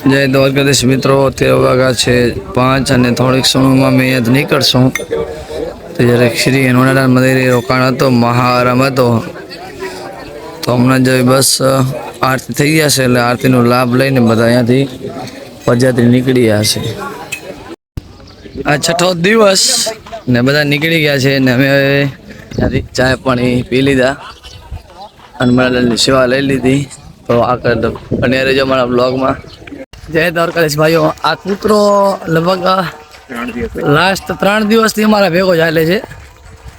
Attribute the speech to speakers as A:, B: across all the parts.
A: જય દ્વારકાધીશ મિત્રો અત્યારે વાગ્યા છે પાંચ અને થોડીક સમયમાં મેં અહીંયાથી નીકળશું. તો જ્યારે શ્રી હનુમાન મંદિરે રોકાણ હતો, મહાઆરામ હતો, તો હમણાં જે બસ આરતી થઈ ગયા છે એટલે આરતીનો લાભ લઈને બધા અહીંયાથી પદયાત્રી નીકળી ગયા છે. આ છઠ્ઠો દિવસ ને બધા નીકળી ગયા છે ને અમે ત્યાંથી ચાય પાણી પી લીધા. હનુમાનલાલની સેવા લઈ લીધી. તો આગળ બન્યા રહેજો મારા બ્લોગમાં જય દ્વારકાધીશ ભાઈઓ આ કૂતરો લગભગ લાસ્ટ ત્રણ દિવસથી અમારા ભેગો ચાલે છે.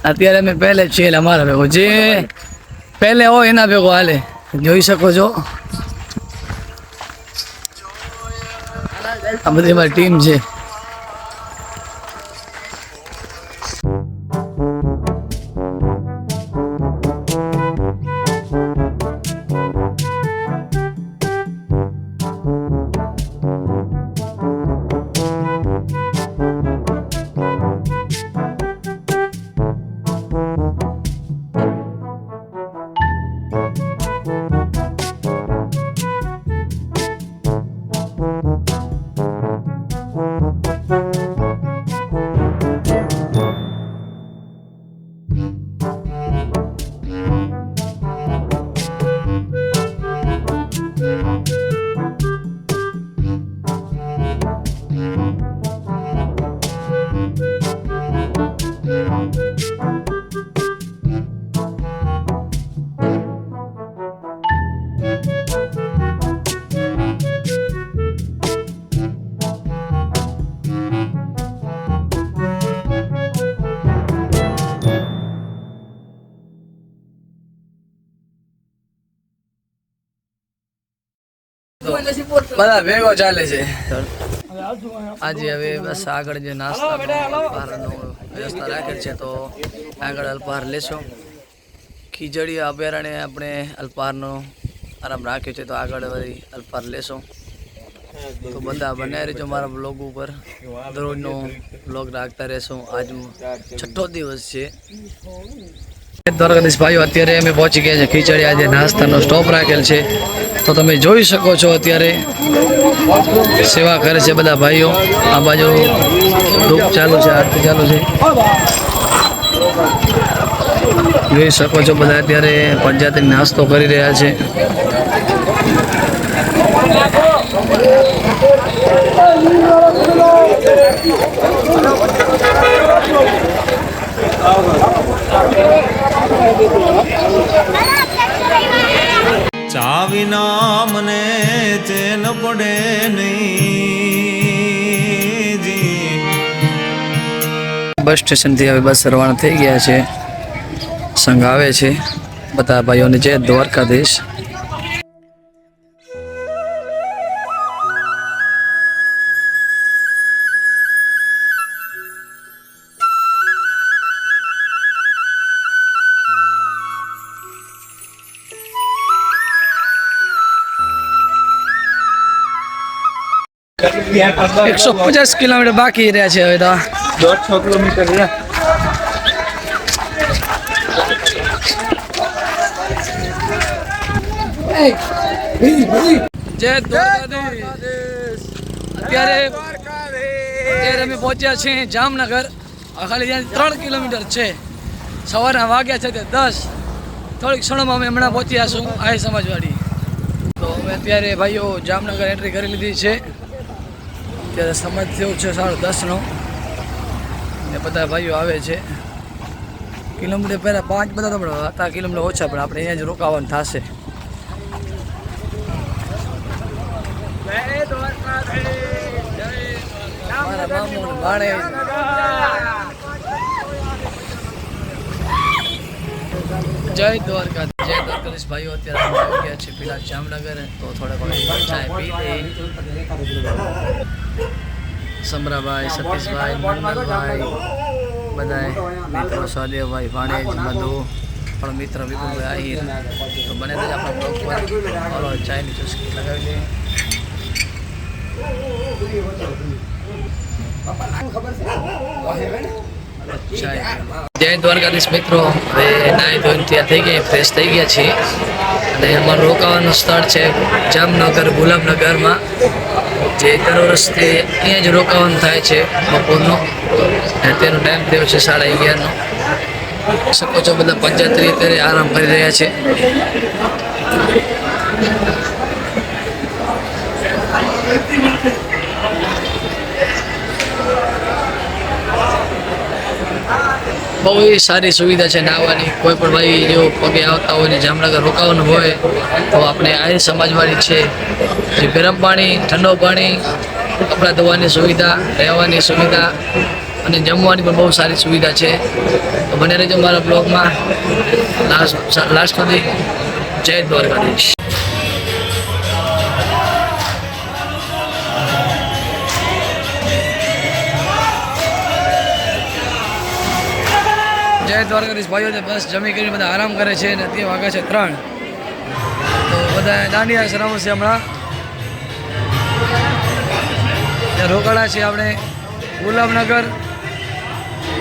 A: અત્યારે અમે પહેલે છીએ એટલે અમારા ભેગો. જે પહેલે હોય એના ભેગો હાલે. જોઈ શકો છો. આ બધી અમારી ટીમ છે. બધા ભેગો ચાલે છે. આજે હવે બસ આગળ જે નાસ્તાનો અલ્પાહારનો વ્યવસ્થા રાખેલ છે તો આગળ અલ્પાહાર લેશો. ખીચડી અભયારણ્ય આપણે અલ્પાહારનો આરામ રાખ્યો છે તો આગળ વળી અલ્પાહાર લેશો. તો બધા બનાવી રહેજો મારા બ્લોગ ઉપર. દરરોજનો બ્લોગ રાખતા રહેશો. આજ છઠ્ઠો દિવસ છે. દ્વારકાધીશ ભાઈઓ અત્યારે અમે પહોંચી ગયા છે ખીચડી. આજે નાસ્તાનો સ્ટોપ રાખેલ છે. તો તમે જોઈ શકો છો અત્યારે સેવા કરે છે બધા ભાઈઓ. આ બાજુ ધૂપ ચાલુ છે, આરતી ચાલુ છે. જોઈ શકો છો બધા અત્યારે પંચાયતી નાસ્તો કરી રહ્યા છે.
B: ચા વિના મને ચેન પડે નહીં.
A: બસ સ્ટેશનથી હવે બસ રવાના થઈ ગયા છે. સંઘ આવે છે. બધા ભાઈઓને જય દ્વારકાધીશ. એકસો પચાસ કિલોમીટર બાકી રહ્યા છે હવે તો.
C: દોઢસો કિલોમીટર
A: જય અત્યારે અત્યારે અમે પહોંચ્યા છીએ જામનગર. ખાલી ત્યાં ત્રણ કિલોમીટર છે. સવારના વાગ્યા છે તે દસ. થોડીક ક્ષણોમાં અમે હમણાં પહોંચ્યા છું આ સમાજવાડી. તો અમે અત્યારે ભાઈઓ જામનગર એન્ટ્રી કરી લીધી છે. અત્યારે સમજ થયો છે સાડા દસનો. ને બધા ભાઈઓ આવે છે. કિલોમીટર પહેલાં પાંચ બધા તો હતા, કિલોમીટર ઓછા, પણ આપણે અહીંયા જ રોકાવાનું થશે. મારા મામુ ભાણે જય દ્વારકા જય દ્વારકાધીશ ભાઈઓ અત્યારે આવી ગયા છે પેલા જામનગર તો થોડા ઘણી ચાય પી લઈ સમરાભાઈ સતીશભાઈ મંડલભાઈ બધાએ મિત્રો સાલિયાભાઈ ભાણેજ મધુ પણ મિત્ર વિપુલભાઈ આહિર તો બને તો આપણે બ્લોગ પર ફોલો ચાયની ચુસ્કી લગાવી લઈએ જય દ્વારકાધીશ મિત્રો. હવે નાહી ધોઈને ત્યાં થઈ ગયા ફ્રેશ થઈ ગયા છીએ. અને અમારું રોકાવાનું સ્થળ છે જામનગર ગુલાબનગરમાં જે દર વર્ષથી અહીંયા જ રોકાવાનું થાય છે બપોરનો. અને ટાઈમ થયો છે સાડા અગિયારનો. શકો છો બધા પંચાયત અત્યારે આરામ કરી રહ્યા છે. બહુ સારી સુવિધા છે નાહવાની. કોઈ પણ ભાઈ જો પગે આવતા હોય ને જામનગર રોકાવાનું હોય, તો આપણે આ સમાજવાળી છે. જે ગરમ પાણી, ઠંડો પાણી, કપડાં ધોવાની સુવિધા, રહેવાની સુવિધા અને જમવાની પણ બહુ સારી સુવિધા છે. તો બને રહેજો મારા બ્લોગમાં. લાસ્ટ લાસ્ટ સુધી જય દ્વારકાધીશ. જય દ્વારકાધીશ ભાઈઓ બસ જમી કરીને બધા આરામ કરે છે અને અત્યારે વાગે છે ત્રણ. તો બધા દાંડિયા શરમ છે હમણાં. રોકાણા છે આપણે ગુલાબનગર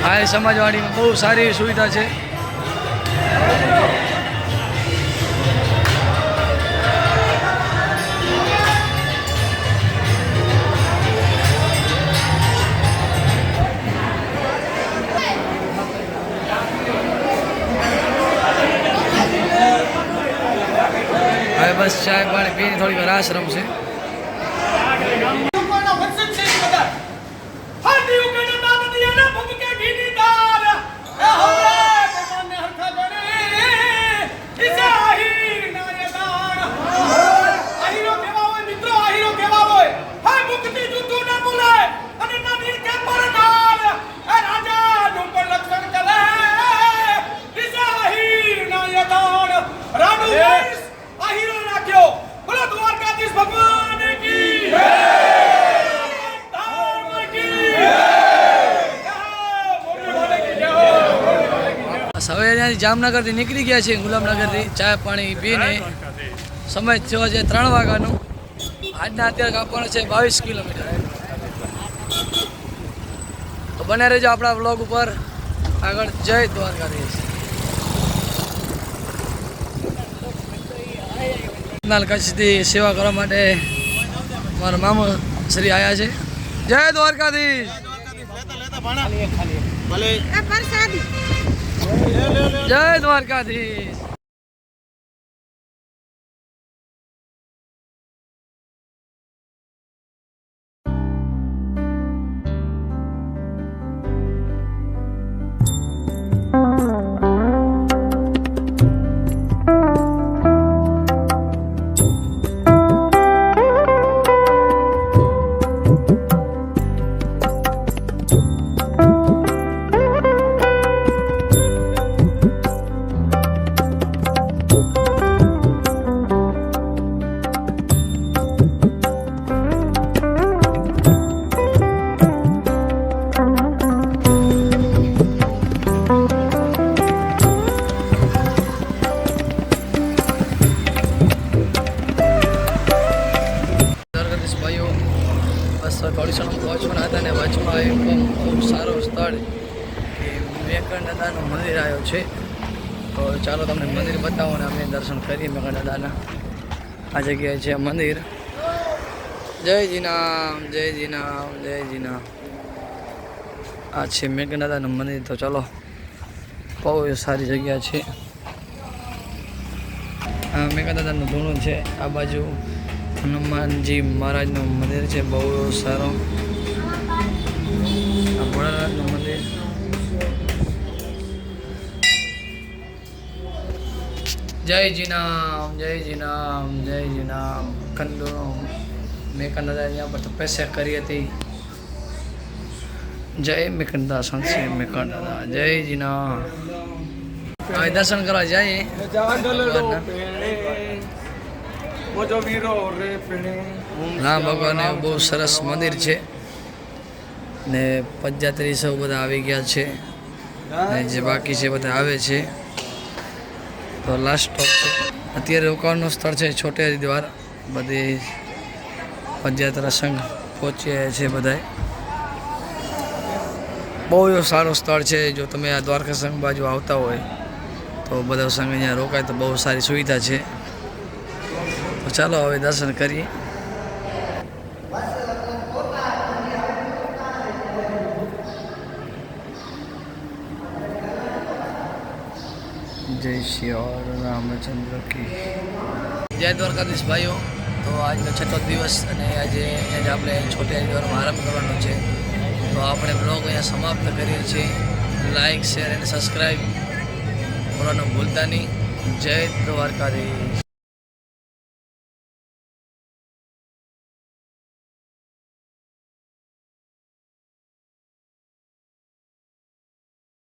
A: આ સમાજવાડીમાં બહુ સારી સુવિધા છે. પાણી પીને થોડી વાર રાસ રમશે
D: ઉંમરના વંશજ છે એ બધા. હાથી ઉકેડે દાનદીયાના ભૂમિકે ઘીની દાર. એ હોરે ભગવાનને હરખા કરે. ઈસે આહીર નાય દાન. આહીરો કેવા હોય મિત્રો, આહીરો કેવા હોય. હાય મુક્તિ જૂઠું ન બોલાય. અને ના નીર કે પરનાર. એ રાજાનું પણ રક્ષણ કરે. ઈસે આહીર નાય દાન. રાણુ વંશ આહીરો રાખ્યો. બોલો દ્વારકાધીશ ભગવાન કી ધર્મ કી જય. મોટી મોટી કી જય.
A: હવે અહીંયાથી જામનગરથી નીકળી ગયા છે ગુલામનગરથી. ચા પાણી પીને સમય થયો છે ત્રણ વાગ્યાનો. આજના અત્યારે કાપવાનો છે બાવીસ કિલોમીટર. તો બને રહેજો આપણા બ્લોગ ઉપર. આગળ જય દ્વારકાધીશ. કચ્છથી સેવા કરવા માટે મારા મામા શ્રી આવ્યા છે. જય દ્વારકાધીશ. જય દ્વારકાધીશ. દાદાનું મંદિર આવ્યો છે. તો ચાલો તમને મંદિર બતાવો ને અમે દર્શન કરીએ મેકણ દાદાના આ જગ્યાએ છે મંદિર. જય જીનામ જય જીનામ જય જીનામ. આ છે મેઘનાદાનું મંદિર. તો ચાલો, બહુ સારી જગ્યા છે. આ મેઘાદાદાનું ધૂણું છે. આ બાજુ હનુમાનજી મહારાજનું મંદિર છે. બહુ સારો. આ ભોળાનાથનું જય જીનામ જય જીનામ જય જીનામ ખંડો મેકન દાદા અહીંયા પર તપસ્યા કરી હતી. જય મેકન દાદા સંત મેકન દાદા જય જીનામ હવે દર્શન કરવા જઈએ ના ભગવાનનું બહુ સરસ મંદિર છે. ને પદયાત્રી સૌ બધા આવી ગયા છે. ને જે બાકી છે બધા આવે છે. તો લાસ્ટ સ્ટોપ છે. અત્યારે રોકાણનું સ્થળ છે છોટે હરિદ્વાર. બધી પંચાયતરા સંઘ પહોંચ્યા છે બધાય. બહુ એવું સારું સ્થળ છે. જો તમે આ દ્વારકા સંઘ બાજુ આવતા હોય, તો બધા સંઘ અહીંયા રોકાય તો બહુ સારી સુવિધા છે. તો ચાલો હવે દર્શન કરીએ. જય શ્રી રામચંદ્ર કી. જય દ્વારકાધીશ ભાઈઓ. તો આજનો છઠ્ઠો દિવસ અને આજે આજે આપણે છોટા દિવસનો આરંભ કરવાનો છે. તો આપણે બ્લોગ અહીંયા સમાપ્ત કરીએ છીએ. લાઇક શેર અને સબસ્ક્રાઈબ કરવાનું ભૂલતા નહીં. જય દ્વારકાધીશ.